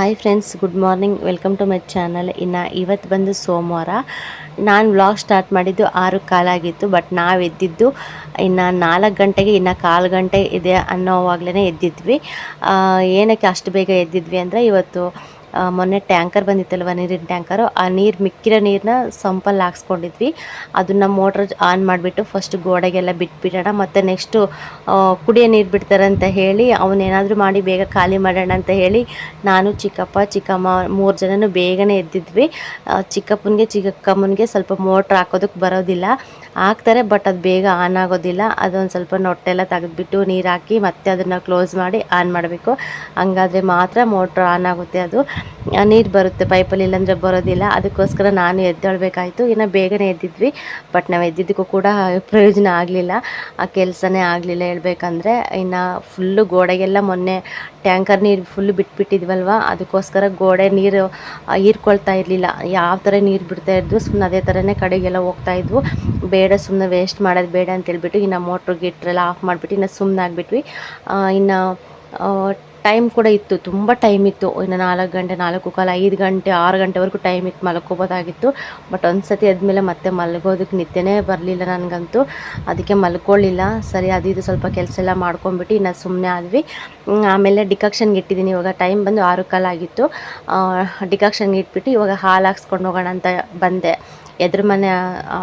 Hi friends good morning welcome to my channel ಇನ್ನು ಇವತ್ತು ಬಂದು ಸೋಮವಾರ. ನಾನು ವ್ಲಾಗ್ ಸ್ಟಾರ್ಟ್ ಮಾಡಿದ್ದು ಆರು ಕಾಲಾಗಿತ್ತು ಬಟ್ ನಾವು ಎದ್ದಿದ್ದು ಇನ್ನು ನಾಲ್ಕು ಗಂಟೆಗೆ, ಇನ್ನು ಕಾಲು ಗಂಟೆ ಇದೆ ಅನ್ನೋವಾಗಲೇ ಎದ್ದಿದ್ವಿ. ಏನಕ್ಕೆ ಅಷ್ಟು ಬೇಗ ಎದ್ದಿದ್ವಿ ಅಂದರೆ ಇವತ್ತು ಮೊನ್ನೆ ಟ್ಯಾಂಕರ್ ಬಂದಿತ್ತಲ್ವ, ನೀರಿನ ಟ್ಯಾಂಕರು, ಆ ನೀರು ಮಿಕ್ಕಿರೋ ನೀರನ್ನ ಸಂಪಲ್ಲಿ ಹಾಕ್ಸ್ಕೊಂಡಿದ್ವಿ. ಅದನ್ನು ಮೋಟ್ರ್ ಆನ್ ಮಾಡಿಬಿಟ್ಟು ಫಸ್ಟ್ ಗೋಡೆಗೆಲ್ಲ ಬಿಟ್ಬಿಡೋಣ, ಮತ್ತು ನೆಕ್ಸ್ಟು ಕುಡಿಯೋ ನೀರು ಬಿಡ್ತಾರೆ ಅಂತ ಹೇಳಿ ಅವನೇನಾದರೂ ಮಾಡಿ ಬೇಗ ಖಾಲಿ ಮಾಡೋಣ ಅಂತ ಹೇಳಿ, ನಾನು, ಚಿಕ್ಕಪ್ಪ, ಚಿಕ್ಕಮ್ಮ ಮೂರು ಜನನು ಬೇಗನೆ ಎದ್ದಿದ್ವಿ. ಚಿಕ್ಕಪ್ಪನಿಗೆ ಚಿಕ್ಕಮ್ಮನಿಗೆ ಸ್ವಲ್ಪ ಮೋಟ್ರ್ ಹಾಕೋದಕ್ಕೆ ಬರೋದಿಲ್ಲ. ಹಾಕ್ತಾರೆ ಬಟ್ ಅದು ಬೇಗ ಆನ್ ಆಗೋದಿಲ್ಲ. ಅದೊಂದು ಸ್ವಲ್ಪ ನೊಟ್ಟೆಲ್ಲ ತೆಗೆದ್ಬಿಟ್ಟು ನೀರು ಹಾಕಿ ಮತ್ತೆ ಅದನ್ನು ಕ್ಲೋಸ್ ಮಾಡಿ ಆನ್ ಮಾಡಬೇಕು. ಹಂಗಾದರೆ ಮಾತ್ರ ಮೋಟ್ರ್ ಆನ್ ಆಗುತ್ತೆ ಅದು. ನೀರು ಬರುತ್ತೆ ಪೈಪಲ್ಲಿ ಇಲ್ಲಾಂದರೆ ಬರೋದಿಲ್ಲ. ಅದಕ್ಕೋಸ್ಕರ ನಾನು ಎದ್ದೇಳಬೇಕಾಯ್ತು. ಇನ್ನು ಬೇಗನೆ ಎದ್ದಿದ್ವಿ. ಬಟ್ ನಾವು ಎದ್ದಿದ್ದಕ್ಕೂ ಕೂಡ ಪ್ರಯೋಜನ ಆಗಲಿಲ್ಲ. ಆ ಕೆಲಸನೇ ಆಗಲಿಲ್ಲ ಹೇಳ್ಬೇಕಂದ್ರೆ. ಇನ್ನು ಫುಲ್ಲು ಗೋಡೆಗೆಲ್ಲ ಮೊನ್ನೆ ಟ್ಯಾಂಕರ್ ನೀರು ಫುಲ್ಲು ಬಿಟ್ಬಿಟ್ಟಿದ್ವಲ್ವ? ಅದಕ್ಕೋಸ್ಕರ ಗೋಡೆ ನೀರು ಹೀರ್ಕೊಳ್ತಾ ಇರಲಿಲ್ಲ. ಯಾವ ಥರ ನೀರು ಬಿಡ್ತಾ ಇದ್ವು ಸುಮ್ಮನೆ ಅದೇ ಥರನೇ ಕಡೆಗೆಲ್ಲ ಹೋಗ್ತಾ ಇದ್ವು. ಬೇಡ ಸುಮ್ಮನೆ ವೇಸ್ಟ್ ಮಾಡೋದು ಬೇಡ ಅಂತೇಳ್ಬಿಟ್ಟು ಇನ್ನು ಮೋಟ್ರ್ ಗಿಟ್ರೆಲ್ಲ ಆಫ್ ಮಾಡಿಬಿಟ್ಟು ಇನ್ನು ಸುಮ್ಮನೆ ಆಗಿಬಿಟ್ವಿ. ಇನ್ನು ಟೈಮ್ ಕೂಡ ಇತ್ತು ತುಂಬ ಟೈಮ್ ಇತ್ತು. ಇನ್ನು ನಾಲ್ಕು ಗಂಟೆ ನಾಲ್ಕು ಕಾಲ ಐದು ಗಂಟೆ ಆರು ಗಂಟೆವರೆಗೂ ಟೈಮ್ ಇತ್ತು ಮಲ್ಕೋಬೋದಾಗಿತ್ತು. ಬಟ್ ಒಂದು ಸತಿ ಆದಮೇಲೆ ಮತ್ತೆ ಮಲಗೋದಕ್ಕೆ ನಿದ್ದೆನೇ ಬರಲಿಲ್ಲ ನನಗಂತೂ. ಅದಕ್ಕೆ ಮಲ್ಕೊಳ್ಳಿಲ್ಲ ಸರಿ ಅದು ಸ್ವಲ್ಪ ಕೆಲಸ ಎಲ್ಲ ಮಾಡ್ಕೊಂಬಿಟ್ಟು ಇನ್ನು ಸುಮ್ಮನೆ ಆದ್ವಿ. ಆಮೇಲೆ ಡಿಕಾಕ್ಷನ್ಗೆ ಇಟ್ಟಿದ್ದೀನಿ. ಇವಾಗ ಟೈಮ್ ಬಂದು ಆರು ಕಾಲ ಆಗಿತ್ತು. ಡಿಕಾಕ್ಷನ್ಗೆ ಇಟ್ಬಿಟ್ಟು ಇವಾಗ ಹಾಲು ಹಾಕ್ಸ್ಕೊಂಡು ಹೋಗೋಣ ಅಂತ ಬಂದೆ. ಎದ್ರ ಮನೆ ಆ,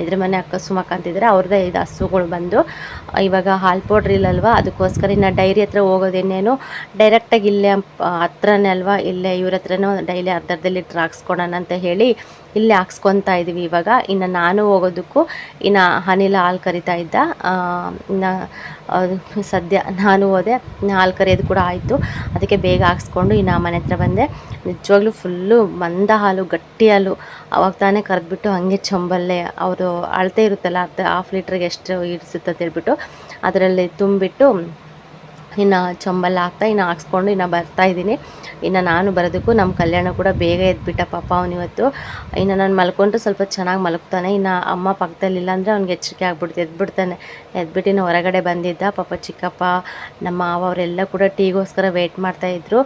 ಎದ್ರ ಮನೆ ಅಕ್ಕ ಸುಮಕ್ಕ ಅಂತಿದ್ದಾರೆ. ಅವ್ರದ್ದೇ ಇದು ಹಸುಗಳು ಬಂದು ಇವಾಗ ಹಾಲು ಪೌಡ್ರ್ ಇಲ್ಲಲ್ವಾ? ಅದಕ್ಕೋಸ್ಕರ ಇನ್ನು ಡೈರಿ ಹತ್ರ ಹೋಗೋದೇನೇನು ಡೈರೆಕ್ಟಾಗಿ ಇಲ್ಲೇ ಹತ್ರನೇ ಅಲ್ವಾ? ಇಲ್ಲೇ ಇವ್ರ ಹತ್ರನೂ ಡೈಲಿ ಅರ್ಧ ಇಟ್ಟರೆ ಹಾಕ್ಸ್ಕೊಡೋಣ ಅಂತ ಹೇಳಿ ಇಲ್ಲೇ ಹಾಕ್ಸ್ಕೊತಾ ಇದ್ದೀವಿ ಇವಾಗ. ಇನ್ನು ನಾನು ಹೋಗೋದಕ್ಕೂ ಇನ್ನು ಅನಿಲ ಹಾಲು ಕರಿತಾ ಇದ್ದ. ಇನ್ನು ಸದ್ಯ ನಾನು ಹೋದೆ ಹಾಲು ಕರೆಯೋದು ಕೂಡ ಆಯಿತು. ಅದಕ್ಕೆ ಬೇಗ ಹಾಕ್ಸ್ಕೊಂಡು ಇನ್ನು ಮನೆ ಹತ್ರ ಬಂದೆ. ನಿಜವಾಗ್ಲೂ ಫುಲ್ಲು ಮಂದ ಹಾಲು, ಗಟ್ಟಿ ಹಾಲು. ಅವಾಗ ತಾನೇ ಕರೆದ್ಬಿಟ್ಟು ಹಂಗೆ ಚೊಂಬಲ್ಲೆ ಅವರು ಅಳತೆ ಇರುತ್ತಲ್ಲ, ಅರ್ಧ ಹಾಫ್ ಲೀಟ್ರಿಗೆ ಎಷ್ಟು ಇಡಿಸುತ್ತೆ ಅಂತ ಹೇಳ್ಬಿಟ್ಟು, ಅದರಲ್ಲಿ ತುಂಬಿಟ್ಟು ಇನ್ನು ಚಂಬಲ್ ಹಾಕ್ತಾ ಇನ್ನು ಹಾಕ್ಸ್ಕೊಂಡು ಇನ್ನು ಬರ್ತಾ ಇದ್ದೀನಿ. ಇನ್ನು ನಾನು ಬರೋದಕ್ಕೂ ನಮ್ಮ ಕಲ್ಯಾಣ ಕೂಡ ಬೇಗ ಎದ್ಬಿಟ್ಟ ಪಾಪ ಅವನಿವತ್ತು ಇನ್ನು ನಾನು ಮಲ್ಕೊಂಡ್ರೆ ಸ್ವಲ್ಪ ಚೆನ್ನಾಗಿ ಮಲಗ್ತಾನೆ. ಇನ್ನು ಅಮ್ಮ ಪಕ್ಕದಲ್ಲಿಲ್ಲ ಅಂದರೆ ಅವ್ನಿಗೆ ಎಚ್ಚರಿಕೆ ಆಗ್ಬಿಡ್ತು, ಎದ್ಬಿಡ್ತಾನೆ. ಎದ್ಬಿಟ್ಟು ಇನ್ನು ಹೊರಗಡೆ ಬಂದಿದ್ದ ಪಾಪ ಚಿಕ್ಕಪ್ಪ, ನಮ್ಮ ಮಾವ ಅವರೆಲ್ಲ ಕೂಡ ಟೀಗೋಸ್ಕರ ವೆಯ್ಟ್ ಮಾಡ್ತಾಯಿದ್ರು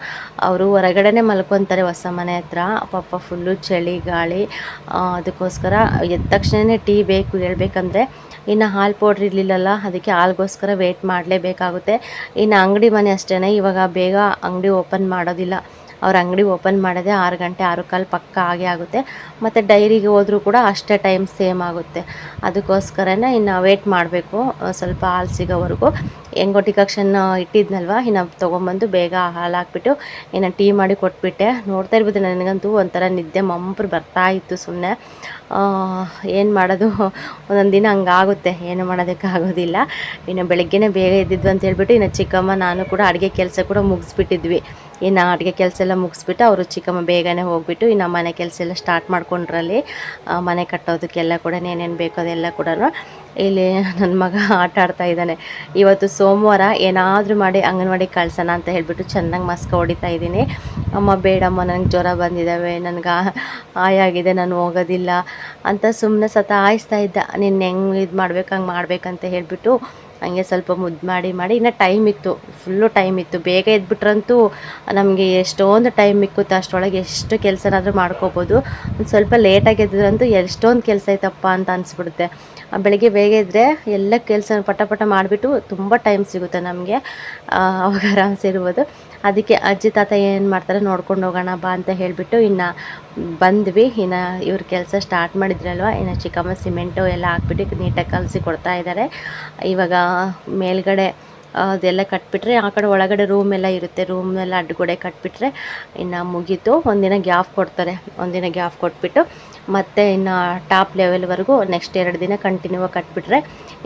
ಅವರು ಹೊರಗಡೆನೇ ಮಲ್ಕೊತಾರೆ ಹೊಸ ಮನೆ ಹತ್ರ. ಪಾಪ ಫುಲ್ಲು ಚಳಿ, ಗಾಳಿ. ಅದಕ್ಕೋಸ್ಕರ ಎದ್ದ ತಕ್ಷಣವೇ ಟೀ ಬೇಕು, ಹೇಳ್ಬೇಕಂದ್ರೆ ಇನ್ನು ಹಾಲು ಪೌಡ್ರ್ ಇರಲಿಲ್ಲಲ್ಲ, ಅದಕ್ಕೆ ಹಾಲ್ಗೋಸ್ಕರ ವೆಯ್ಟ್ ಮಾಡಲೇಬೇಕಾಗುತ್ತೆ. ಇನ್ನು ಅಂಗಡಿ ಮನೆ ಅಷ್ಟೇ ಇವಾಗ ಬೇಗ ಅಂಗಡಿ ಓಪನ್ ಮಾಡೋದಿಲ್ಲ. ಅವ್ರ ಅಂಗಡಿ ಓಪನ್ ಮಾಡೋದೇ ಆರು ಗಂಟೆ ಆರು ಕಾಲು ಪಕ್ಕ ಆಗೇ ಆಗುತ್ತೆ. ಮತ್ತು ಡೈರಿಗೆ ಹೋದರೂ ಕೂಡ ಅಷ್ಟೇ ಟೈಮ್ ಸೇಮ್ ಆಗುತ್ತೆ. ಅದಕ್ಕೋಸ್ಕರನೇ ಇನ್ನು ವೇಟ್ ಮಾಡಬೇಕು ಸ್ವಲ್ಪ ಹಾಲು ಸಿಗೋವರೆಗೂ. ಹೆಂಗೋ ಡಿಕಾಕ್ಷನ್ ಇಟ್ಟಿದ್ನಲ್ವ, ಇನ್ನು ತೊಗೊಂಬಂದು ಬೇಗ ಹಾಲು ಹಾಕ್ಬಿಟ್ಟು, ಇನ್ನು ಟೀ ಮಾಡಿ ಕೊಟ್ಬಿಟ್ಟೆ. ನೋಡ್ತಾ ಇರ್ಬೋದು ನನಗಂತೂ ಒಂಥರ ನಿದ್ದೆ ಮಂಪ್ರು ಬರ್ತಾ ಇತ್ತು ಸುಮ್ಮನೆ ಏನು ಮಾಡೋದು? ಒಂದೊಂದು ದಿನ ಹಂಗಾಗುತ್ತೆ ಏನು ಮಾಡೋದಕ್ಕಾಗೋದಿಲ್ಲ ಇನ್ನು ಬೆಳಗ್ಗೆನೇ ಬೇಗ ಎದ್ದಿದ್ವು ಅಂತ ಹೇಳ್ಬಿಟ್ಟು, ಇನ್ನು ಚಿಕ್ಕಮ್ಮ, ನಾನು ಕೂಡ ಅಡುಗೆ ಕೆಲಸ ಕೂಡ ಮುಗಿಸ್ಬಿಟ್ಟಿದ್ವಿ. ಇನ್ನು ಅಡುಗೆ ಕೆಲಸ ಎಲ್ಲ ಮುಗಿಸ್ಬಿಟ್ಟು, ಅವರು ಚಿಕ್ಕಮ್ಮ ಬೇಗನೆ ಹೋಗ್ಬಿಟ್ಟು, ಇನ್ನು ಮನೆ ಕೆಲಸ ಎಲ್ಲ ಸ್ಟಾರ್ಟ್ ಮಾಡ್ಕೊಂಡ್ರಲ್ಲಿ ಆ, ಮನೆ ಕಟ್ಟೋದಕ್ಕೆಲ್ಲ ಕೂಡ ಏನೇನು ಬೇಕೋ ಅದೆಲ್ಲ ಕೂಡ ಇಲ್ಲಿ ನನ್ನ ಮಗ ಆಟ ಆಡ್ತಾ ಇದ್ದಾನೆ. ಇವತ್ತು ಸೋಮವಾರ ಏನಾದರೂ ಮಾಡಿ ಅಂಗನವಾಡಿ ಕಳ್ಸೋಣ ಅಂತ ಹೇಳಿಬಿಟ್ಟು ಚೆನ್ನಾಗಿ ಮಸ್ಕ ಹೊಡಿತಾ ಇದ್ದೀನಿ. ಅಮ್ಮ ಬೇಡಮ್ಮ ನನಗೆ ಜ್ವರ ಬಂದಿದ್ದಾವೆ ನನಗೆ ಆಯಾಗಿದೆ ನಾನು ಹೋಗೋದಿಲ್ಲ ಅಂತ ಸುಮ್ಮನೆ ಸತ ಆಯಿಸ್ತಾ ಇದ್ದ. ನೀನು ಹೆಂಗೆ ಇದು ಮಾಡ್ಬೇಕು ಹಂಗೆ ಮಾಡ್ಬೇಕಂತ ಹೇಳ್ಬಿಟ್ಟು ಹಂಗೆ ಸ್ವಲ್ಪ ಮುದ್ದು ಮಾಡಿ ಮಾಡಿ ಇನ್ನು ಟೈಮ್ ಇತ್ತು ಫುಲ್ಲು ಟೈಮ್ ಇತ್ತು. ಬೇಗ ಎದ್ಬಿಟ್ರಂತೂ ನಮಗೆ ಎಷ್ಟೊಂದು ಟೈಮ್ ಮಿಕ್ಕುತ್ತೆ ಅಷ್ಟರೊಳಗೆ ಎಷ್ಟು ಕೆಲಸನಾದರೂ ಮಾಡ್ಕೋಬೋದು. ಒಂದು ಸ್ವಲ್ಪ ಲೇಟಾಗಿ ಎದ್ರಂತೂ ಎಷ್ಟೊಂದು ಕೆಲಸ ಐತಪ್ಪ ಅಂತ ಅನಿಸ್ಬಿಡುತ್ತೆ. ಬೆಳಗ್ಗೆ ಬೇಗ ಇದ್ದರೆ ಎಲ್ಲ ಕೆಲಸ ಪಟ ಪಟ ಮಾಡಿಬಿಟ್ಟು ತುಂಬ ಟೈಮ್ ಸಿಗುತ್ತೆ ನಮಗೆ. ಅವಾಗ ಆರಾಮ್ಸೆ ಇರ್ಬೋದು. ಅದಕ್ಕೆ ಅಜ್ಜಿ ತಾತ ಏನು ಮಾಡ್ತಾರೆ, ನೋಡ್ಕೊಂಡು ಹೋಗೋಣ ಬಾ ಅಂತ ಹೇಳಿಬಿಟ್ಟು ಇನ್ನು ಬಂದ್ವಿ. ಇನ್ನು ಇವ್ರ ಕೆಲಸ ಸ್ಟಾರ್ಟ್ ಮಾಡಿದ್ರಲ್ವ, ಇನ್ನು ಚಿಕ್ಕಮ್ಮ ಸಿಮೆಂಟು ಎಲ್ಲ ಹಾಕ್ಬಿಟ್ಟು ನೀಟಾಗಿ ಕಲಸಿ ಕೊಡ್ತಾ ಇದ್ದಾರೆ ಇವಾಗ ಮೇಲ್ಗಡೆ ಅದೆಲ್ಲ ಕಟ್ಬಿಟ್ರೆ, ಆ ಕಡೆ ಒಳಗಡೆ ರೂಮ್ ಎಲ್ಲ ಇರುತ್ತೆ ರೂಮ್ ಎಲ್ಲ ಅಡ್ಡಗೋಡೆ ಕಟ್ಬಿಟ್ರೆ ಇನ್ನು ಮುಗೀತು. ಒಂದಿನ ಗ್ಯಾಪ್ ಕೊಡ್ತಾರೆ, ಒಂದಿನ ಗ್ಯಾಪ್ ಕೊಟ್ಬಿಟ್ಟು ಮತ್ತೆ ಇನ್ನು ಟಾಪ್ ಲೆವೆಲ್ವರೆಗೂ ನೆಕ್ಸ್ಟ್ ಎರಡು ದಿನ ಕಂಟಿನ್ಯೂ ಆಗಿ ಕಟ್ಬಿಟ್ರೆ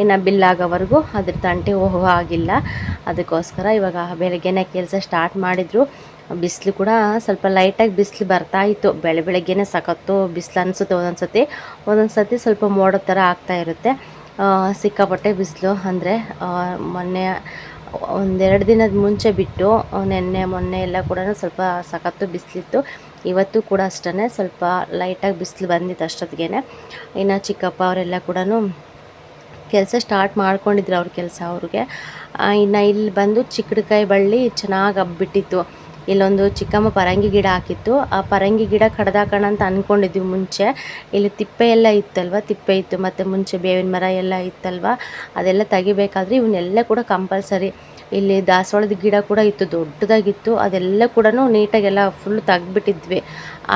ಇನ್ನು ಬಿಲ್ ಆಗೋವರೆಗೂ ಅದ್ರ ತಂಟೆ ಓಹೋ ಆಗಿಲ್ಲ. ಅದಕ್ಕೋಸ್ಕರ ಇವಾಗ ಬೆಳಗ್ಗೆನೇ ಕೆಲಸ ಸ್ಟಾರ್ಟ್ ಮಾಡಿದ್ರು. ಬಿಸಿಲು ಕೂಡ ಸ್ವಲ್ಪ ಲೈಟಾಗಿ ಬಿಸಿಲು ಬರ್ತಾ ಇತ್ತು. ಬೆಳೆ ಬೆಳಗ್ಗೆನೇ ಸಖತ್ತು ಬಿಸಿಲು ಅನಿಸುತ್ತೆ ಒಂದೊಂದು ಸತಿ ಒಂದೊಂದು ಸತಿ ಸ್ವಲ್ಪ ಮೋಡ ಥರ ಆಗ್ತಾ ಇರುತ್ತೆ. ಸಿಕ್ಕಾಪಟ್ಟೆ ಬಿಸಿಲು ಅಂದರೆ ಮೊನ್ನೆ ಒಂದೆರಡು ದಿನದ ಮುಂಚೆ ಬಿಟ್ಟು, ನೆನ್ನೆ, ಮೊನ್ನೆ ಎಲ್ಲ ಕೂಡ ಸ್ವಲ್ಪ ಸಖತ್ತು ಬಿಸಿಲಿತ್ತು. ಇವತ್ತು ಕೂಡ ಅಷ್ಟೇ ಸ್ವಲ್ಪ ಲೈಟಾಗಿ ಬಿಸಿಲು ಬಂದಿತ್ತು ಅಷ್ಟೊತ್ತಿಗೆ ಇನ್ನು ಚಿಕ್ಕಪ್ಪ ಅವರೆಲ್ಲ ಕೂಡ ಕೆಲಸ ಸ್ಟಾರ್ಟ್ ಮಾಡ್ಕೊಂಡಿದ್ರು ಅವ್ರ ಕೆಲಸ ಅವ್ರಿಗೆ. ಇನ್ನು ಇಲ್ಲಿ ಬಂದು ಚಿಕ್ಕಡ್ಕಾಯಿ ಬಳ್ಳಿ ಚೆನ್ನಾಗಿ ಹಬ್ಬಿಟ್ಟಿತ್ತು. ಇಲ್ಲೊಂದು ಚಿಕ್ಕಮ್ಮ ಪರಂಗಿ ಗಿಡ ಹಾಕಿತ್ತು. ಆ ಪರಂಗಿ ಗಿಡ ಕಡ್ದಾಕೋಣ ಅಂತ ಅಂದ್ಕೊಂಡಿದ್ವಿ ಮುಂಚೆ. ಇಲ್ಲಿ ತಿಪ್ಪೆ ಎಲ್ಲ ಇತ್ತಲ್ವ? ತಿಪ್ಪೆ ಇತ್ತು, ಮತ್ತು ಮುಂಚೆ ಬೇವಿನ ಮರ ಎಲ್ಲ ಇತ್ತಲ್ವ? ಅದೆಲ್ಲ ತೆಗಿಬೇಕಾದ್ರೆ ಇವನ್ನೆಲ್ಲ ಕೂಡ ಕಂಪಲ್ಸರಿ ಇಲ್ಲಿ ದಾಸವಾಳದ ಗಿಡ ಕೂಡ ಇತ್ತು, ದೊಡ್ಡದಾಗಿತ್ತು. ಅದೆಲ್ಲ ಕೂಡ ನೀಟಾಗೆಲ್ಲ ಫುಲ್ ತೆಗ್ದುಬಿಟ್ಟಿದ್ವಿ.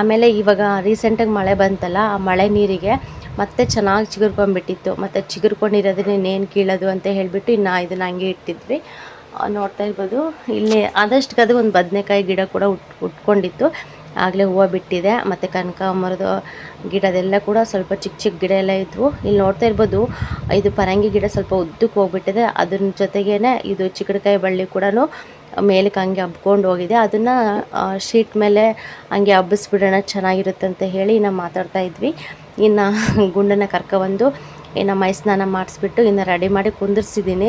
ಆಮೇಲೆ ಇವಾಗ ರೀಸೆಂಟಾಗಿ ಮಳೆ ಬಂತಲ್ಲ, ಆ ಮಳೆ ನೀರಿಗೆ ಮತ್ತೆ ಚೆನ್ನಾಗಿ ಚಿಗುರ್ಕೊಂಡ್ಬಿಟ್ಟಿತ್ತು. ಮತ್ತು ಚಿಗುರ್ಕೊಂಡಿರೋದನ್ನ ಇನ್ನೇನು ಕೀಳೋದು ಅಂತ ಹೇಳಿಬಿಟ್ಟು ಇನ್ನು ಇದನ್ನು ಹಂಗೆ ಇಟ್ಟಿದ್ವಿ. ನೋಡ್ತಾ ಇರ್ಬೋದು. ಇಲ್ಲಿ ಆದಷ್ಟು ಅದು ಒಂದು ಬದನೆಕಾಯಿ ಗಿಡ ಕೂಡ ಉಟ್, ಉಟ್ಕೊಂಡಿತ್ತು. ಆಗಲೇ ಹೂವು ಬಿಟ್ಟಿದೆ, ಮತ್ತು ಕನಕಾಂಬರದ ಗಿಡದೆಲ್ಲ ಕೂಡ ಸ್ವಲ್ಪ ಚಿಕ್ಕ ಚಿಕ್ಕ ಗಿಡ ಎಲ್ಲ ಇದ್ವು. ಇಲ್ಲಿ ನೋಡ್ತಾ ಇರ್ಬೋದು, ಇದು ಪರಂಗಿ ಗಿಡ ಸ್ವಲ್ಪ ಉದ್ದಕ್ಕೆ ಹೋಗ್ಬಿಟ್ಟಿದೆ. ಅದ್ರ ಜೊತೆಗೇ ಇದು ಚಿಕ್ಕಡಕಾಯಿ ಬಳ್ಳಿ ಕೂಡ ಮೇಲಕ್ಕೆ ಹಂಗೆ ಹಬ್ಕೊಂಡು ಹೋಗಿದೆ. ಅದನ್ನು ಶೀಟ್ ಮೇಲೆ ಹಂಗೆ ಹಬ್ಬಿಸ್ಬಿಡೋಣ, ಚೆನ್ನಾಗಿರುತ್ತೆ ಅಂತ ಹೇಳಿ ನಾವು ಮಾತಾಡ್ತಾ ಇದ್ವಿ. ಇನ್ನು ಗುಂಡನ್ನು ಕರ್ಕೊಬಂದು ಇನ್ನು ಮೈ ಸ್ನಾನ ಮಾಡಿಸ್ಬಿಟ್ಟು ಇನ್ನು ರೆಡಿ ಮಾಡಿ ಕುಂದಿರ್ಸಿದ್ದೀನಿ.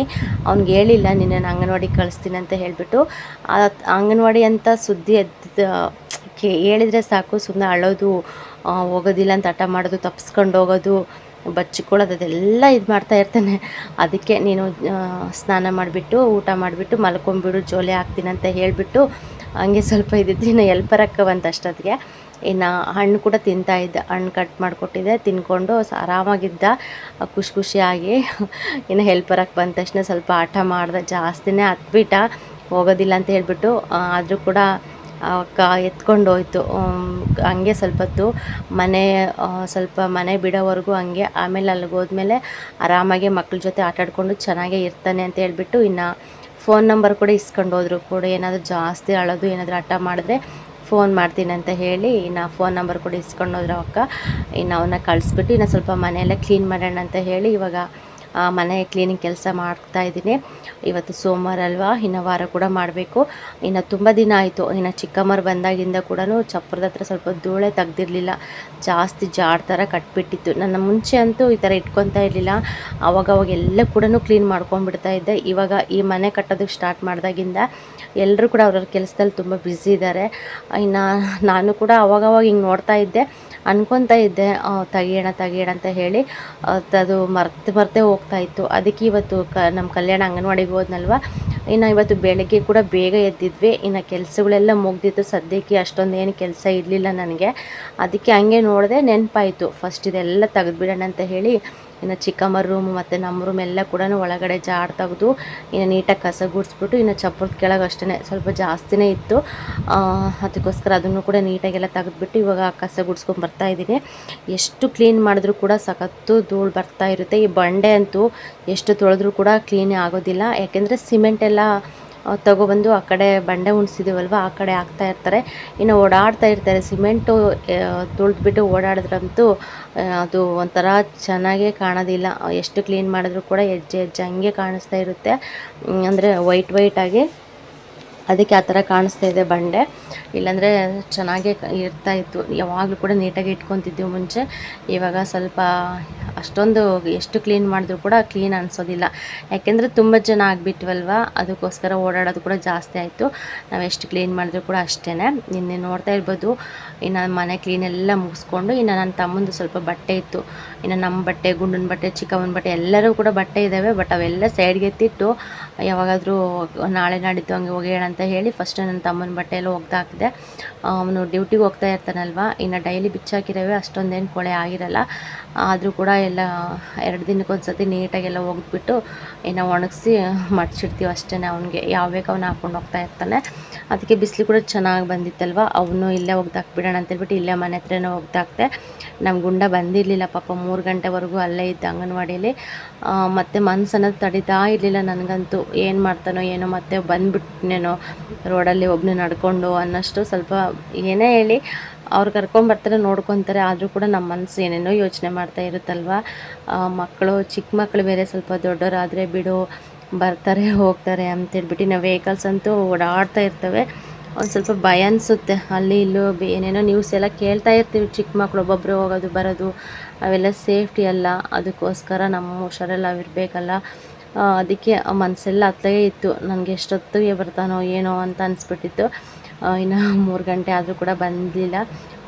ಅವ್ನಿಗೆ ಹೇಳಿಲ್ಲ, ನಿನ್ನ ಅಂಗನವಾಡಿಗೆ ಕಳಿಸ್ತೀನಿ ಅಂತ ಹೇಳಿಬಿಟ್ಟು. ಅಂಗನವಾಡಿ ಅಂತ ಸುದ್ದಿ ಎದ್ದ ಹೇಳಿದರೆ ಸಾಕು ಸುಮ್ಮನೆ ಅಳೋದು ಹೋಗೋದಿಲ್ಲ ಅಂತ ಹಠ ಮಾಡೋದು ತಪ್ಪಿಸ್ಕೊಂಡು ಹೋಗೋದು, ಬಚ್ಚಿಕೊಳ್ಳೋದು, ಅದೆಲ್ಲ ಇದು ಮಾಡ್ತಾ ಇರ್ತಾನೆ. ಅದಕ್ಕೆ ನೀನು ಸ್ನಾನ ಮಾಡಿಬಿಟ್ಟು, ಊಟ ಮಾಡಿಬಿಟ್ಟು, ಮಲ್ಕೊಂಬಿಡು, ಜೋಲೆ ಹಾಕ್ತೀನಿ ಅಂತ ಹೇಳಿಬಿಟ್ಟು, ಹಂಗೆ ಸ್ವಲ್ಪ ಇದ್ದಿದ್ದು ಇನ್ನು ಎಲ್ಪರಕ್ಕ ಬಂತು ಅಷ್ಟೊತ್ತಿಗೆ. ಇನ್ನು ಹಣ್ಣು ಕೂಡ ತಿಂತಾ ಇದ್ದ, ಹಣ್ಣು ಕಟ್ ಮಾಡಿಕೊಟ್ಟಿದ್ದೆ, ತಿನ್ಕೊಂಡು ಆರಾಮಾಗಿದ್ದ, ಖುಷಿ ಖುಷಿಯಾಗಿ ಇನ್ನು ಹೆಲ್ಪರಕ್ಕೆ ಬಂದ ತಕ್ಷಣ ಸ್ವಲ್ಪ ಆಟ ಮಾಡ್ದೆ, ಜಾಸ್ತಿನೇ ಹತ್ಬಿಟ್ಟ, ಹೋಗೋದಿಲ್ಲ ಅಂತ ಹೇಳಿಬಿಟ್ಟು ಆದರೂ ಕೂಡ ಅಕ್ಕ ಎತ್ಕೊಂಡು ಹೋಯ್ತು ಹಂಗೆ ಸ್ವಲ್ಪ ಹೊತ್ತು ಮನೆ ಸ್ವಲ್ಪ ಮನೆ ಬಿಡೋವರೆಗೂ ಹಂಗೆ ಆಮೇಲೆ ಅಲ್ಲಿಗೆ ಹೋದ್ಮೇಲೆ ಆರಾಮಾಗಿ ಮಕ್ಳ ಜೊತೆ ಆಟ ಆಡ್ಕೊಂಡು ಚೆನ್ನಾಗೇ ಇರ್ತಾನೆ ಅಂತ ಹೇಳ್ಬಿಟ್ಟು ಇನ್ನು ಫೋನ್ ನಂಬರ್ ಕೂಡ ಇಸ್ಕೊಂಡು ಹೋದ್ರು ಕೂಡ ಏನಾದರೂ ಜಾಸ್ತಿ ಅಳೋದು ಏನಾದರೂ ಹಠ ಮಾಡಿದ್ರೆ ಫೋನ್ ಮಾಡ್ತೀನಿ ಅಂತ ಹೇಳಿ ಇನ್ನು ಫೋನ್ ನಂಬರ್ ಕೂಡ ಇಸ್ಕೊಂಡು ಹೋದ್ರು ಅಕ್ಕ. ಇನ್ನು ಅವನ್ನ ಕಳಿಸ್ಬಿಟ್ಟು ಇನ್ನು ಸ್ವಲ್ಪ ಮನೆಯೆಲ್ಲ ಕ್ಲೀನ್ ಮಾಡೋಣ ಅಂತ ಹೇಳಿ ಇವಾಗ ಮನೆ ಕ್ಲೀನಿಂಗ್ ಕೆಲಸ ಮಾಡ್ತಾ ಇದ್ದೀನಿ. ಇವತ್ತು ಸೋಮವಾರ ಅಲ್ವಾ? ಇನ್ನು ವಾರ ಕೂಡ ಮಾಡಬೇಕು. ಇನ್ನು ತುಂಬ ದಿನ ಆಯಿತು. ಇನ್ನು ಚಿಕ್ಕಮ್ಮರು ಬಂದಾಗಿಂದ ಕೂಡ ಚಪ್ಪರದ ಹತ್ರ ಸ್ವಲ್ಪ ಧೂಳೆ ತೆಗ್ದಿರಲಿಲ್ಲ. ಜಾಸ್ತಿ ಜಾಡ್ ಥರ ಕಟ್ಬಿಟ್ಟಿತ್ತು. ನನ್ನ ಮುಂಚೆ ಅಂತೂ ಈ ಥರ ಇಟ್ಕೊತಾ ಇರಲಿಲ್ಲ. ಆವಾಗವಾಗ ಎಲ್ಲ ಕೂಡ ಕ್ಲೀನ್ ಮಾಡ್ಕೊಂಡ್ಬಿಡ್ತಾ ಇದ್ದೆ. ಇವಾಗ ಈ ಮನೆ ಕಟ್ಟೋದಕ್ಕೆ ಸ್ಟಾರ್ಟ್ ಮಾಡಿದಾಗಿಂದ ಎಲ್ಲರೂ ಕೂಡ ಅವ್ರವ್ರ ಕೆಲಸದಲ್ಲಿ ತುಂಬ ಬ್ಯುಸಿ ಇದ್ದಾರೆ ಇನ್ನು ನಾನು ಕೂಡ ಅವಾಗವಾಗ ಹಿಂಗೆ ನೋಡ್ತಾ ಇದ್ದೆ. ಅನ್ಕೊತಾ ಇದ್ದೆ ತೆಗಿಯೋಣ ತೆಗಿಯೋಣ ಅಂತ ಹೇಳಿ ಅದು ಮರ್ತು ಮರ್ತೇ ಹೋಗ್ತಾ ಇತ್ತು. ಅದಕ್ಕೆ ಇವತ್ತು ಕ ನಮ್ಮ ಕಲ್ಯಾಣ ಅಂಗನವಾಡಿಗೆ ಹೋದ್ನಲ್ವ? ಇನ್ನು ಇವತ್ತು ಬೆಳಗ್ಗೆ ಕೂಡ ಬೇಗ ಎದ್ದಿದ್ವಿ. ಇನ್ನು ಕೆಲಸಗಳೆಲ್ಲ ಮುಗ್ದಿತ್ತು. ಸದ್ಯಕ್ಕೆ ಅಷ್ಟೊಂದು ಏನು ಕೆಲಸ ಇರಲಿಲ್ಲ ನನಗೆ. ಅದಕ್ಕೆ ಹಂಗೆ ನೋಡಿದೆ ನೆನಪಾಯಿತು. ಫಸ್ಟ್ ಇದೆಲ್ಲ ತೆಗೆದುಬಿಡೋಣ ಅಂತ ಹೇಳಿ ಇನ್ನು ಚಿಕ್ಕಮ್ಮ ರೂಮ್ ಮತ್ತು ನಮ್ಮ ರೂಮ್ ಎಲ್ಲ ಕೂಡ ಒಳಗಡೆ ಜಾಡ್ ತೆಗೆದು, ಇನ್ನು ನೀಟಾಗಿ ಕಸ ಗುಡಿಸ್ಬಿಟ್ಟು, ಇನ್ನು ಚಪ್ಪರದ ಕೆಳಗೆ ಅಷ್ಟೇ ಸ್ವಲ್ಪ ಜಾಸ್ತಿನೇ ಇತ್ತು. ಅದಕ್ಕೋಸ್ಕರ ಅದನ್ನು ಕೂಡ ನೀಟಾಗೆಲ್ಲ ತೆಗೆದ್ಬಿಟ್ಟು ಇವಾಗ ಕಸ ಗುಡಿಸ್ಕೊಂಡು ಬರ್ತಾ ಇದ್ದೀನಿ. ಎಷ್ಟು ಕ್ಲೀನ್ ಮಾಡಿದ್ರೂ ಕೂಡ ಸಖತ್ತು ಧೂಳು ಬರ್ತಾ ಇರುತ್ತೆ. ಈ ಬಂಡೆ ಅಂತೂ ಎಷ್ಟು ತೊಳೆದ್ರೂ ಕೂಡ ಕ್ಲೀನೇ ಆಗೋದಿಲ್ಲ. ಯಾಕೆಂದರೆ ಸಿಮೆಂಟ್ ಎಲ್ಲ ತಗೊಬಂದು ಆ ಕಡೆ ಬಂಡೆ ಉಣ್ಸಿದೀವಲ್ವ, ಆ ಕಡೆ ಹಾಕ್ತಾ ಇರ್ತಾರೆ. ಇನ್ನು ಓಡಾಡ್ತಾ ಇರ್ತಾರೆ, ಸಿಮೆಂಟು ತುಳಿದ್ಬಿಟ್ಟು ಓಡಾಡಿದ್ರಂತೂ ಅದು ಒಂಥರ ಚೆನ್ನಾಗೇ ಕಾಣೋದಿಲ್ಲ. ಎಷ್ಟು ಕ್ಲೀನ್ ಮಾಡಿದ್ರೂ ಕೂಡ ಹೆಜ್ಜೆ ಹೆಜ್ಜೆ ಹಂಗೆ ಕಾಣಿಸ್ತಾ ಇರುತ್ತೆ. ಅಂದರೆ ವೈಟ್ ವೈಟಾಗಿ ಅದಕ್ಕೆ ಆ ಥರ ಕಾಣಿಸ್ತಾ ಇದೆ ಬಂಡೆ. ಇಲ್ಲಾಂದರೆ ಚೆನ್ನಾಗೇ ಇರ್ತಾ ಇತ್ತು. ಯಾವಾಗಲೂ ಕೂಡ ನೀಟಾಗಿ ಇಟ್ಕೊತಿದ್ದೆವು ಮುಂಚೆ. ಇವಾಗ ಸ್ವಲ್ಪ ಅಷ್ಟೊಂದು ಎಷ್ಟು ಕ್ಲೀನ್ ಮಾಡಿದ್ರು ಕೂಡ ಕ್ಲೀನ್ ಅನಿಸೋದಿಲ್ಲ. ಯಾಕೆಂದರೆ ತುಂಬ ಜನ ಆಗಿಬಿಟ್ವಲ್ವ? ಅದಕ್ಕೋಸ್ಕರ ಓಡಾಡೋದು ಕೂಡ ಜಾಸ್ತಿ ಆಯಿತು. ನಾವು ಎಷ್ಟು ಕ್ಲೀನ್ ಮಾಡಿದ್ರು ಕೂಡ ಅಷ್ಟೇ ನಿನ್ನೆ ನೋಡ್ತಾ ಇರ್ಬೋದು, ಇನ್ನು ಮನೆ ಕ್ಲೀನ್ ಎಲ್ಲ ಮುಗಿಸ್ಕೊಂಡು, ಇನ್ನು ನನ್ನ ತಮ್ಮಂದು ಸ್ವಲ್ಪ ಬಟ್ಟೆ ಇತ್ತು. ಇನ್ನು ನಮ್ಮ ಬಟ್ಟೆ, ಗುಂಡನ ಬಟ್ಟೆ, ಚಿಕ್ಕಮ್ಮನ ಬಟ್ಟೆ ಎಲ್ಲರೂ ಕೂಡ ಬಟ್ಟೆ ಇದ್ದಾವೆ ಬಟ್ ಅವೆಲ್ಲ ಸೈಡ್ಗೆ ಎತ್ತಿಟ್ಟು, ಯಾವಾಗಾದರೂ ನಾಳೆ ನಾಡಿದ್ದು ಹಂಗೆ ಒಗೆಯೋಣ ಅಂತ ಹೇಳಿ ಫಸ್ಟ್ ನನ್ನ ತಮ್ಮನ ಬಟ್ಟೆ ಎಲ್ಲ ಹಾಕಿದೆ. ಅವನು ಡ್ಯೂಟಿಗೆ ಹೋಗ್ತಾ ಇರ್ತಾನಲ್ವ? ಇನ್ನು ಡೈಲಿ ಬಿಚ್ಚಾಕಿರೋವೆ ಅಷ್ಟೊಂದೇನು ಕೊಳೆ ಆಗಿರಲ್ಲ. ಆದರೂ ಕೂಡ ಎಲ್ಲ ಎರಡು ದಿನಕ್ಕೊಂದು ಸತಿ ನೀಟಾಗೆಲ್ಲ ಒಗೆದ್ಬಿಟ್ಟು ಏನೋ ಒಣಗಿಸಿ ಮಡ್ಚಿಡ್ತೀವಿ ಅಷ್ಟೇ ಅವ್ನಿಗೆ. ಯಾವ ಬೇಕು ಅವ್ನು ಹಾಕ್ಕೊಂಡು ಹೋಗ್ತಾ ಇರ್ತಾನೆ. ಅದಕ್ಕೆ ಬಿಸಿಲು ಕೂಡ ಚೆನ್ನಾಗಿ ಬಂದಿತ್ತಲ್ವ? ಅವನು ಇಲ್ಲೇ ಒಗ್ದಾಕ್ಬಿಡೋಣ ಅಂತೇಳ್ಬಿಟ್ಟು ಇಲ್ಲೇ ಮನೆ ಹತ್ರನೇ ಒಗ್ದಾಕ್ತೆ ನಮ್ಮ ಗುಂಡ ಬಂದಿರಲಿಲ್ಲ ಪಾಪ ಮೂರು ಗಂಟೆವರೆಗೂ ಅಲ್ಲೇ ಇದ್ದ ಅಂಗನವಾಡಿಯಲ್ಲಿ. ಮತ್ತು ಮತ್ತೆ ಮನ್ಸು ಅನ್ನೋದು ತಡಿತಾ ಇರಲಿಲ್ಲ ನನಗಂತೂ. ಏನು ಮಾಡ್ತಾನೋ ಏನೋ ಮತ್ತೆ ಬಂದ್ಬಿಟ್ನೇನೋ ರೋಡಲ್ಲಿ ಒಬ್ಬನೇ ನಡ್ಕೊಂಡು ಅನ್ನೋಷ್ಟು ಸ್ವಲ್ಪ ಏನೇ ಹೇಳಿ ಅವ್ರು ಕರ್ಕೊಂಬರ್ತಾರೆ ನೋಡ್ಕೊತಾರೆ. ಆದರೂ ಕೂಡ ನಮ್ಮ ಮನಸ್ಸು ಏನೇನೋ ಯೋಚನೆ ಮಾಡ್ತಾ ಇರುತ್ತಲ್ವ? ಮಕ್ಕಳು ಚಿಕ್ಕ ಮಕ್ಕಳು ಬೇರೆ ಸ್ವಲ್ಪ ದೊಡ್ಡವರಾದರೆ ಬಿಡು, ಬರ್ತಾರೆ, ಹೋಗ್ತಾರೆ ಅಂತೇಳ್ಬಿಟ್ಟು ನಾವು ವೆಹಿಕಲ್ಸ್ ಅಂತೂ ಓಡಾಡ್ತಾ ಇರ್ತವೆ. ಒಂದು ಸ್ವಲ್ಪ ಭಯ ಅನಿಸುತ್ತೆ. ಅಲ್ಲಿ ಇಲ್ಲೂ ಏನೇನೋ ನ್ಯೂಸ್ ಎಲ್ಲ ಕೇಳ್ತಾ ಇರ್ತೀವಿ. ಚಿಕ್ಕ ಮಕ್ಕಳು ಒಬ್ಬೊಬ್ಬರು ಹೋಗೋದು, ಬರೋದು, ಅವೆಲ್ಲ ಸೇಫ್ಟಿ ಅಲ್ಲ. ಅದಕ್ಕೋಸ್ಕರ ನಮ್ಮ ಹುಷಾರೆಲ್ಲ ಅವಿರಬೇಕಲ್ಲ ಅದಕ್ಕೆ ಮನಸ್ಸೆಲ್ಲ ಅತ್ತಲೇ ಇತ್ತು. ನನಗೆ ಎಷ್ಟೊತ್ತಿಗೆ ಬರ್ತಾನೋ ಏನೋ ಅಂತ ಅನಿಸ್ಬಿಟ್ಟಿತ್ತು. ಇನ್ನು ಮೂರು ಗಂಟೆ ಆದರೂ ಕೂಡ ಬಂದಿಲ್ಲ.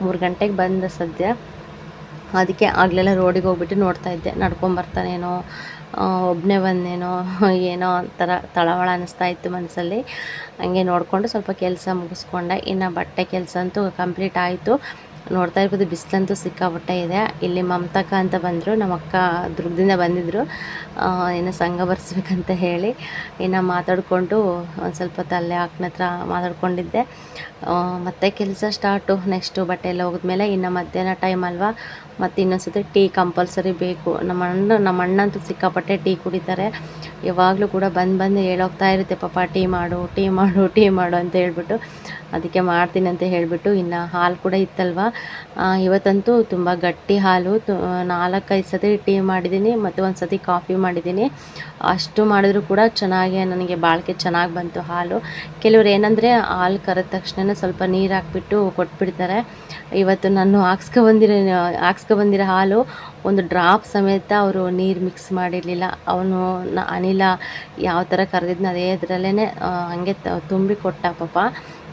ಮೂರು ಗಂಟೆಗೆ ಬಂದ ಸದ್ಯ ಅದಕ್ಕೆ ಆಗಲೆಲ್ಲ ರೋಡಿಗೆ ಹೋಗ್ಬಿಟ್ಟು ನೋಡ್ತಾ ಇದ್ದೆ. ನಡ್ಕೊಂಬರ್ತಾನೇನೋ ಒಬ್ಬನೇ ಬಂದೇನೋ, ಏನೋ ಒಂಥರ ತಳವಳ ಅನ್ನಿಸ್ತಾ ಇತ್ತು ಮನಸ್ಸಲ್ಲಿ ಹಂಗೆ ನೋಡಿಕೊಂಡು ಸ್ವಲ್ಪ ಕೆಲಸ ಮುಗಿಸ್ಕೊಂಡೆ. ಇನ್ನು ಬಟ್ಟೆ ಕೆಲಸ ಅಂತೂ ಕಂಪ್ಲೀಟ್ ಆಯಿತು. ನೋಡ್ತಾ ಇರ್ಬೋದು, ಬಿಸಿಲಂತೂ ಸಿಕ್ಕಾಪಟ್ಟೆ ಇದೆ. ಇಲ್ಲಿ ಮಮತಕ ಅಂತ ಬಂದರು ನಮ್ಮ ಅಕ್ಕ ದುರ್ಗದಿಂದ ಬಂದಿದ್ದರು ಇನ್ನು ಸಂಘ ಬರ್ಸ್ಬೇಕಂತ ಹೇಳಿ ಇನ್ನು ಮಾತಾಡಿಕೊಂಡು ಒಂದು ಸ್ವಲ್ಪ ತಲೆ ಅಕ್ಕನ ಹತ್ರ ಮಾತಾಡ್ಕೊಂಡಿದ್ದೆ. ಮತ್ತೆ ಕೆಲಸ ಸ್ಟಾರ್ಟು ನೆಕ್ಸ್ಟು ಬಟ್ಟೆ ಎಲ್ಲ ಹೋಗಿದ್ಮೇಲೆ ಇನ್ನು ಮಧ್ಯಾಹ್ನ ಟೈಮ್ ಅಲ್ವಾ? ಮತ್ತು ಇನ್ನೊಂದ್ಸತಿ ಟೀ ಕಂಪಲ್ಸರಿ ಬೇಕು. ನಮ್ಮ ಅಣ್ಣ, ನಮ್ಮ ಅಣ್ಣಂತೂ ಸಿಕ್ಕಾಪಟ್ಟೆ ಟೀ ಕುಡಿತಾರೆ. ಯಾವಾಗಲೂ ಕೂಡ ಬಂದು ಬಂದು ಹೇಳೋಗ್ತಾ ಇರುತ್ತೆ ಪಾಪ ಟೀ ಮಾಡು ಟೀ ಮಾಡು ಟೀ ಮಾಡು ಅಂತ ಹೇಳ್ಬಿಟ್ಟು. ಅದಕ್ಕೆ ಮಾಡ್ತೀನಿ ಅಂತ ಹೇಳಿಬಿಟ್ಟು ಇನ್ನು ಹಾಲು ಕೂಡ ಇತ್ತಲ್ವ? ಇವತ್ತಂತೂ ತುಂಬ ಗಟ್ಟಿ ಹಾಲು. ತು ನಾಲ್ಕೈದು ಸತಿ ಟೀ ಮಾಡಿದ್ದೀನಿ, ಮತ್ತು ಒಂದು ಸತಿ ಕಾಫಿ ಮಾಡಿದ್ದೀನಿ. ಅಷ್ಟು ಮಾಡಿದ್ರೂ ಕೂಡ ಚೆನ್ನಾಗಿ ನನಗೆ ಬಾಳಿಕೆ ಚೆನ್ನಾಗಿ ಬಂತು ಹಾಲು. ಕೆಲವ್ರು ಏನಂದರೆ ಹಾಲು ಕರೆದ ತಕ್ಷಣ ಸ್ವಲ್ಪ ನೀರು ಹಾಕ್ಬಿಟ್ಟು ಕೊಟ್ಬಿಡ್ತಾರೆ. ಇವತ್ತು ನಾನು ಹಾಕ್ಸ್ಕೊ ಬಂದಿರೋ ಹಾಕ್ಸ್ಕೊ ಬಂದಿರೋ ಹಾಲು ಒಂದು ಡ್ರಾಪ್ ಸಮೇತ ಅವರು ನೀರು ಮಿಕ್ಸ್ ಮಾಡಿರಲಿಲ್ಲ. ಅವನು ಅನಿಲ ಯಾವ ಥರ ಕರೆದಿದ್ನ ಅದೇ ಇದರಲ್ಲೇ ಹಂಗೆ ತುಂಬಿ ಕೊಟ್ಟ ಪಾಪ.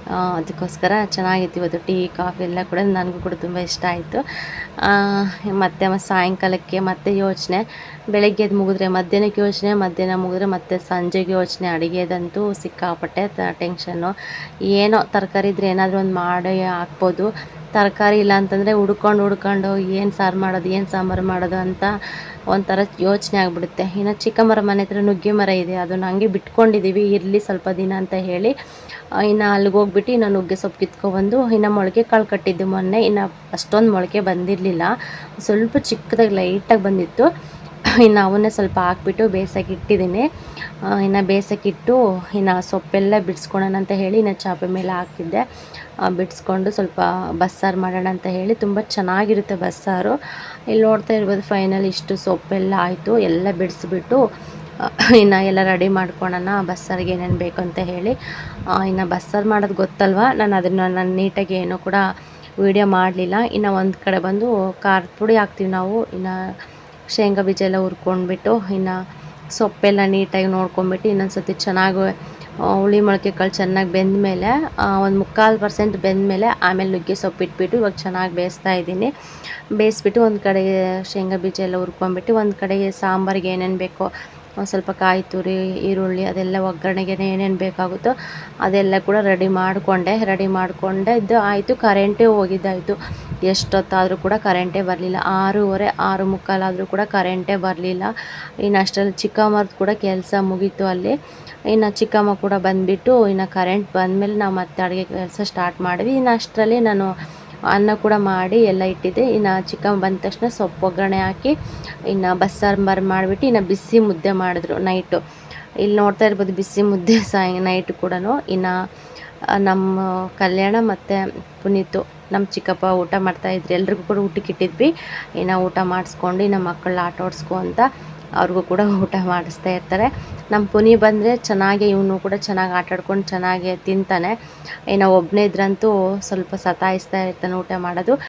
ಅದಕ್ಕೋಸ್ಕರ ಚೆನ್ನಾಗಿತ್ತು ಇವತ್ತು ಟೀ, ಕಾಫಿ ಎಲ್ಲ ಕೂಡ ನನಗೂ ಕೂಡ ತುಂಬ ಇಷ್ಟ ಆಯಿತು. ಮತ್ತು ಮತ್ತು ಸಾಯಂಕಾಲಕ್ಕೆ ಮತ್ತೆ ಯೋಚನೆ. ಬೆಳಗ್ಗೆದು ಮುಗಿದ್ರೆ ಮಧ್ಯಾಹ್ನಕ್ಕೆ ಯೋಚನೆ, ಮಧ್ಯಾಹ್ನ ಮುಗಿದ್ರೆ ಮತ್ತೆ ಸಂಜೆಗೆ ಯೋಚನೆ. ಅಡುಗೆದಂತೂ ಸಿಕ್ಕಾಪಟ್ಟೆ ಟೆನ್ಷನ್ನು ಏನೋ ತರಕಾರಿ ಇದ್ರೆ ಏನಾದರೂ ಒಂದು ಮಾಡಿ ಹಾಕ್ಬೋದು. ತರಕಾರಿ ಇಲ್ಲ ಅಂತಂದರೆ ಹುಡ್ಕೊಂಡು ಹುಡ್ಕೊಂಡು ಏನು ಸಾರು ಮಾಡೋದು, ಏನು ಸಾಂಬಾರು ಮಾಡೋದು ಅಂತ ಒಂಥರ ಯೋಚನೆ ಆಗಿಬಿಡುತ್ತೆ. ಇನ್ನು ಚಿಕ್ಕ ಮರ ಮನೆ ಹತ್ರ ನುಗ್ಗೆ ಮರ ಇದೆ, ಅದನ್ನು ಹಂಗೆ ಬಿಟ್ಕೊಂಡಿದ್ದೀವಿ ಇರಲಿ ಸ್ವಲ್ಪ ದಿನ ಅಂತ ಹೇಳಿ. ಇನ್ನು ಅಲ್ಲಿಗೆ ಹೋಗ್ಬಿಟ್ಟು ಇನ್ನು ನುಗ್ಗೆ ಸೊಪ್ಪು ಕಿತ್ಕೊಬಂದು ಇನ್ನು ಮೊಳಕೆ ಕಾಳು ಕಟ್ಟಿದ್ದು ಮೊನ್ನೆ, ಇನ್ನು ಅಷ್ಟೊಂದು ಮೊಳಕೆ ಬಂದಿರಲಿಲ್ಲ. ಸ್ವಲ್ಪ ಚಿಕ್ಕದಾಗಿ ಲೈಟಾಗಿ ಬಂದಿತ್ತು. ಇನ್ನು ಅವನ್ನ ಸ್ವಲ್ಪ ಹಾಕ್ಬಿಟ್ಟು ಬೇಯಿಸೋಕೆ ಇಟ್ಟಿದ್ದೀನಿ. ಇನ್ನು ಬೇಯಿಸೋಕ್ಕಿಟ್ಟು ಇನ್ನು ಸೊಪ್ಪೆಲ್ಲ ಬಿಡಿಸ್ಕೊಳೋಣ ಅಂತ ಹೇಳಿ ಇನ್ನು ಚಾಪೆ ಮೇಲೆ ಹಾಕಿದ್ದೆ ಬಿಡಿಸ್ಕೊಂಡು ಸ್ವಲ್ಪ ಬಸ್ಸಾರು ಮಾಡೋಣ ಅಂತ ಹೇಳಿ ತುಂಬ ಚೆನ್ನಾಗಿರುತ್ತೆ ಬಸ್ಸಾರು. ಇಲ್ಲಿ ನೋಡ್ತಾ ಇರ್ಬೋದು ಫೈನಲ್ ಇಷ್ಟು ಸೊಪ್ಪೆಲ್ಲ ಆಯಿತು. ಎಲ್ಲ ಬಿಡಿಸ್ಬಿಟ್ಟು ಇನ್ನು ಎಲ್ಲ ರೆಡಿ ಮಾಡ್ಕೊಳೋಣ, ಬಸ್ಸಾರಿಗೆ ಏನೇನು ಬೇಕು ಅಂತ ಹೇಳಿ. ಇನ್ನು ಬಸ್ಸಾರು ಮಾಡೋದು ಗೊತ್ತಲ್ವ? ನಾನು ಅದನ್ನು ನಾನು ನೀಟಾಗಿ ಏನೂ ಕೂಡ ವೀಡಿಯೋ ಮಾಡಲಿಲ್ಲ. ಇನ್ನು ಒಂದು ಕಡೆ ಬಂದು ಖಾರದ ಪುಡಿ ಹಾಕ್ತೀವಿ ನಾವು. ಇನ್ನು ಶೇಂಗಾ ಬೀಜ ಎಲ್ಲ ಹುರ್ಕೊಂಡ್ಬಿಟ್ಟು, ಇನ್ನು ಸೊಪ್ಪೆಲ್ಲ ನೀಟಾಗಿ ನೋಡ್ಕೊಂಬಿಟ್ಟು ಇನ್ನೊಂದು ಸತಿ ಚೆನ್ನಾಗಿ ಹುಳಿ ಮೊಳಕೆ ಕಾಳು ಚೆನ್ನಾಗಿ ಬೆಂದ ಮೇಲೆ ಒಂದು ಮುಕ್ಕಾಲು ಪರ್ಸೆಂಟ್ ಬೆಂದ ಮೇಲೆ ಆಮೇಲೆ ನುಗ್ಗೆ ಸೊಪ್ಪು ಇಟ್ಬಿಟ್ಟು ಇವಾಗ ಚೆನ್ನಾಗಿ ಬೇಯಿಸ್ತಾ ಇದ್ದೀನಿ. ಬೇಯಿಸ್ಬಿಟ್ಟು ಒಂದು ಕಡೆ ಶೇಂಗಾ ಬೀಜ ಎಲ್ಲ ಹುರ್ಕೊಂಬಿಟ್ಟು ಒಂದು ಕಡೆಗೆ ಸಾಂಬಾರಿಗೆ ಏನೇನು ಬೇಕೋ, ಒಂದು ಸ್ವಲ್ಪ ಕಾಯಿ ತುರಿ, ಈರುಳ್ಳಿ ಅದೆಲ್ಲ ಒಗ್ಗರಣೆಗೆ ಏನೇನು ಬೇಕಾಗುತ್ತೋ ಅದೆಲ್ಲ ಕೂಡ ರೆಡಿ ಮಾಡಿಕೊಂಡೆ. ರೆಡಿ ಮಾಡಿಕೊಂಡೆ ಇದು ಆಯಿತು, ಕರೆಂಟೇ ಹೋಗಿದ್ದಾಯಿತು. ಎಷ್ಟೊತ್ತಾದರೂ ಕೂಡ ಕರೆಂಟೇ ಬರಲಿಲ್ಲ. ಆರೂವರೆ, ಆರು ಮುಕ್ಕಾಲಾದರೂ ಕೂಡ ಕರೆಂಟೇ ಬರಲಿಲ್ಲ. ಇನ್ನು ಅಷ್ಟರಲ್ಲಿ ಚಿಕ್ಕಮ್ಮರದ್ದು ಕೂಡ ಕೆಲಸ ಮುಗೀತು ಅಲ್ಲಿ. ಇನ್ನು ಚಿಕ್ಕಮ್ಮ ಕೂಡ ಬಂದುಬಿಟ್ಟು ಇನ್ನು ಕರೆಂಟ್ ಬಂದಮೇಲೆ ನಾವು ಮತ್ತೆ ಅಡುಗೆ ಕೆಲಸ ಸ್ಟಾರ್ಟ್ ಮಾಡಿದ್ವಿ. ಇನ್ನು ಅಷ್ಟರಲ್ಲಿ ನಾನು ಅನ್ನ ಕೂಡ ಮಾಡಿ ಎಲ್ಲ ಇಟ್ಟಿದ್ದೆ. ಇನ್ನು ಚಿಕ್ಕಮ್ಮ ಬಂದ ತಕ್ಷಣ ಸೊಪ್ಪು ಒಗ್ಗರಣೆ ಹಾಕಿ, ಇನ್ನು ಬಸ್ಸಾಂಬಾರು ಮಾಡಿಬಿಟ್ಟು ಇನ್ನು ಬಿಸಿ ಮುದ್ದೆ ಮಾಡಿದ್ರು ನೈಟು ಇಲ್ಲಿ ನೋಡ್ತಾ ಇರ್ಬೋದು ಬಿಸಿ ಮುದ್ದೆ ಸಾಯ ನೈಟ್ ಕೂಡ ಇನ್ನು ನಮ್ಮ ಕಲ್ಯಾಣ ಮತ್ತು ಪುನೀತು. ನಮ್ಮ ಚಿಕ್ಕಪ್ಪ ಊಟ ಮಾಡ್ತಾ ಮಾಡ್ತಾಯಿದ್ರು ಎಲ್ರಿಗೂ ಕೂಡ ಊಟಕ್ಕೆ ಇಟ್ಟಿದ್ವಿ. ಏನೋ ಊಟ ಮಾಡಿಸ್ಕೊಂಡು ನಮ್ಮ ಮಕ್ಕಳನ್ನ ಆಟ ಆಡಿಸ್ಕೊ ಅಂತ ಅವ್ರಿಗೂ ಕೂಡ ಊಟ ಮಾಡಿಸ್ತಾ ಇರ್ತಾರೆ. ನಮ್ಮ ಪುನಿ ಬಂದರೆ ಚೆನ್ನಾಗಿ ಇವನು ಕೂಡ ಚೆನ್ನಾಗಿ ಆಟಾಡ್ಕೊಂಡು ಚೆನ್ನಾಗಿ ತಿಂತಾನೆ. ಏನೋ ಒಬ್ಬನೇ ಇದ್ರಂತೂ ಸ್ವಲ್ಪ ಸತಾಯಿಸ್ತಾ ಇರ್ತಾನೆ ಊಟ ಮಾಡೋದು.